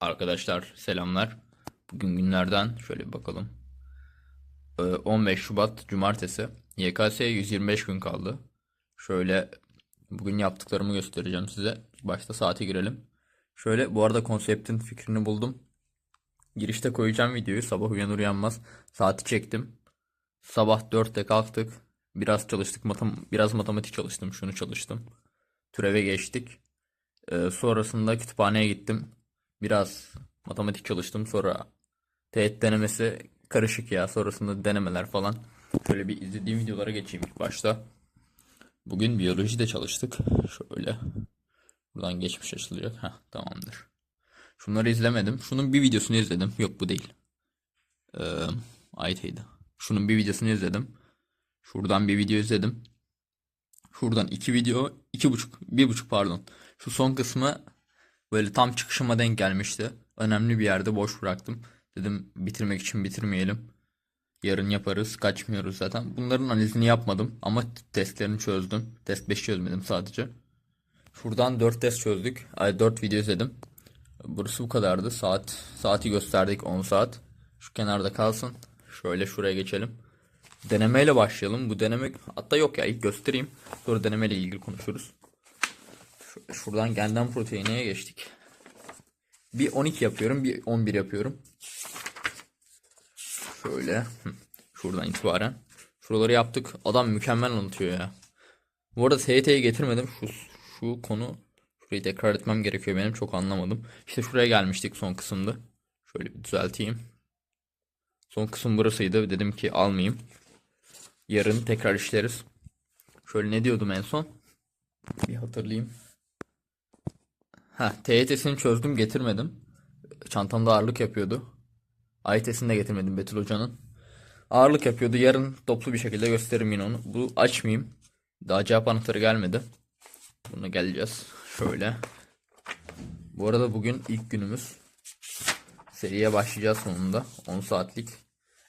Arkadaşlar selamlar. Bugün günlerden şöyle bir bakalım. Ee, 15 Şubat Cumartesi. YKS'ye 125 gün kaldı. Şöyle bugün yaptıklarımı göstereceğim size. Başta saate girelim. Şöyle bu arada konseptin fikrini buldum. Girişte koyacağım videoyu sabah uyanır uyanmaz. Saati çektim. Sabah 4'te kalktık. Biraz çalıştık. Matem biraz matematik çalıştım. Şunu çalıştım. Türeve geçtik. Ee, sonrasında kütüphaneye gittim. Biraz matematik çalıştım. Sonra TET denemesi karışık ya. Sonrasında denemeler falan. Şöyle bir izlediğim videolara geçeyim ilk başta. Bugün biyoloji de çalıştık. Şöyle. Buradan geçmiş açılacak. Heh, tamamdır. Şunları izlemedim. Şunun bir videosunu izledim. Yok bu değil. Ee, AYT'ydi. Şunun bir videosunu izledim. Şuradan bir video izledim. Şuradan iki video, iki buçuk, bir buçuk pardon. Şu son kısmı böyle tam çıkışıma denk gelmişti. Önemli bir yerde boş bıraktım. Dedim bitirmek için bitirmeyelim. Yarın yaparız, kaçmıyoruz zaten. Bunların analizini yapmadım ama testlerini çözdüm. Test 5 çözmedim sadece. Şuradan 4 test çözdük. Ay 4 video izledim. Burası bu kadardı. Saat saati gösterdik 10 saat. Şu kenarda kalsın. Şöyle şuraya geçelim. Denemeyle başlayalım. Bu deneme hatta yok ya ilk göstereyim. Sonra denemeyle ilgili konuşuruz. Şu- Şuradan genden proteineye geçtik. Bir 12 yapıyorum, bir 11 yapıyorum. Şöyle şuradan itibaren. Şuraları yaptık. Adam mükemmel anlatıyor ya. Bu arada TYT'yi getirmedim. Şu şu konu şurayı tekrar etmem gerekiyor benim. Çok anlamadım. İşte şuraya gelmiştik son kısımda. Şöyle bir düzelteyim. Son kısım burasıydı. Dedim ki almayayım. Yarın tekrar işleriz. Şöyle ne diyordum en son? Bir hatırlayayım. Ha, TYT'sini çözdüm getirmedim. Çantamda ağırlık yapıyordu. AYT'sini de getirmedim Betül Hoca'nın. Ağırlık yapıyordu. Yarın toplu bir şekilde gösteririm yine onu. Bu açmayayım. Daha cevap anahtarı gelmedi. Buna geleceğiz. Şöyle. Bu arada bugün ilk günümüz. Seriye başlayacağız sonunda. 10 saatlik.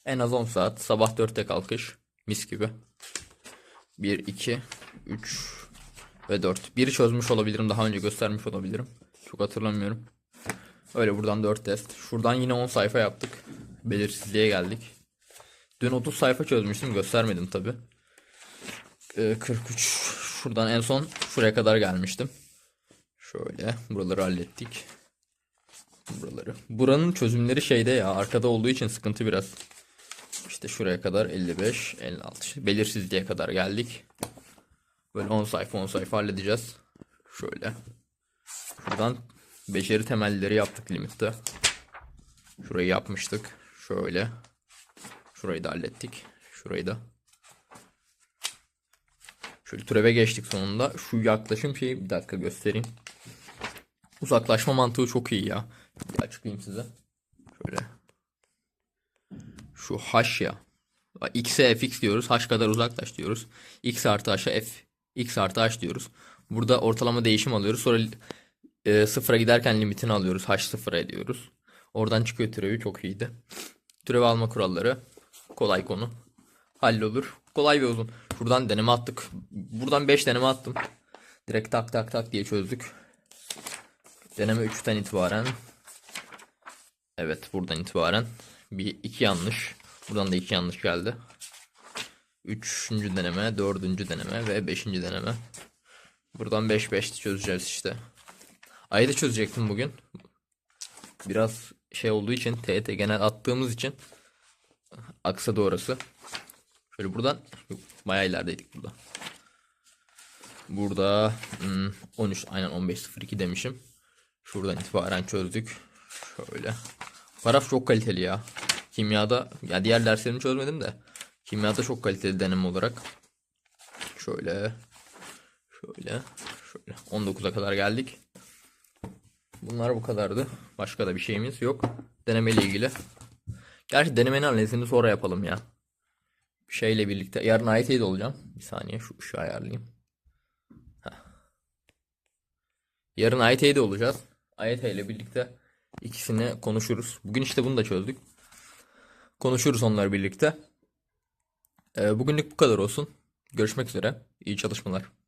En az 10 saat. Sabah 4'te kalkış. Mis gibi. 1, 2, 3 ve 4. Biri çözmüş olabilirim. Daha önce göstermiş olabilirim. Çok hatırlamıyorum. Öyle buradan 4 test. Şuradan yine 10 sayfa yaptık. Belirsizliğe geldik. Dün 30 sayfa çözmüştüm. Göstermedim tabi. 43. Şuradan en son şuraya kadar gelmiştim. Şöyle buraları hallettik. Buraları. Buranın çözümleri şeyde ya arkada olduğu için sıkıntı biraz. İşte şuraya kadar 55, 56. Belirsizliğe kadar geldik. Böyle 10 sayfa 10 sayfa halledeceğiz. Şöyle. Şuradan beceri temelleri yaptık limitte. Şurayı yapmıştık. Şöyle. Şurayı da hallettik. Şurayı da. Şöyle türeve geçtik sonunda. Şu yaklaşım şeyi bir dakika göstereyim. Uzaklaşma mantığı çok iyi ya. Bir açıklayayım size. Şöyle. Şu h ya. X'e fx diyoruz. H kadar uzaklaş diyoruz. X artı h'a f. X artı h diyoruz. Burada ortalama değişim alıyoruz. Sonra e, sıfıra giderken limitini alıyoruz. H sıfıra ediyoruz. Oradan çıkıyor türevi. Çok iyiydi. Türev alma kuralları. Kolay konu. Hallolur. Kolay ve uzun. Şuradan deneme attık. Buradan 5 deneme attım. Direkt tak tak tak diye çözdük. Deneme 3'ten itibaren. Evet buradan itibaren. Bir iki yanlış. Buradan da iki yanlış geldi. Üçüncü deneme, dördüncü deneme ve beşinci deneme. Buradan 5 5 çözeceğiz işte. Ayı da çözecektim bugün. Biraz şey olduğu için TET genel attığımız için aksadı orası. Şöyle buradan yok, bayağı ilerideydik burada. Burada hmm, 13 aynen 15.02 demişim. Şuradan itibaren çözdük. Şöyle. Paraf çok kaliteli ya. Kimyada ya diğer derslerimi çözmedim de kimyada çok kaliteli deneme olarak. Şöyle şöyle şöyle 19'a kadar geldik. Bunlar bu kadardı. Başka da bir şeyimiz yok. Denemeyle ilgili. Gerçi denemenin analizini sonra yapalım ya. Şeyle birlikte. Yarın IT'de olacağım. Bir saniye şu ışığı ayarlayayım. Heh. Yarın IT'de olacağız. IT ile birlikte ikisini konuşuruz. Bugün işte bunu da çözdük. Konuşuruz onları birlikte. Ee, bugünlük bu kadar olsun. Görüşmek üzere. İyi çalışmalar.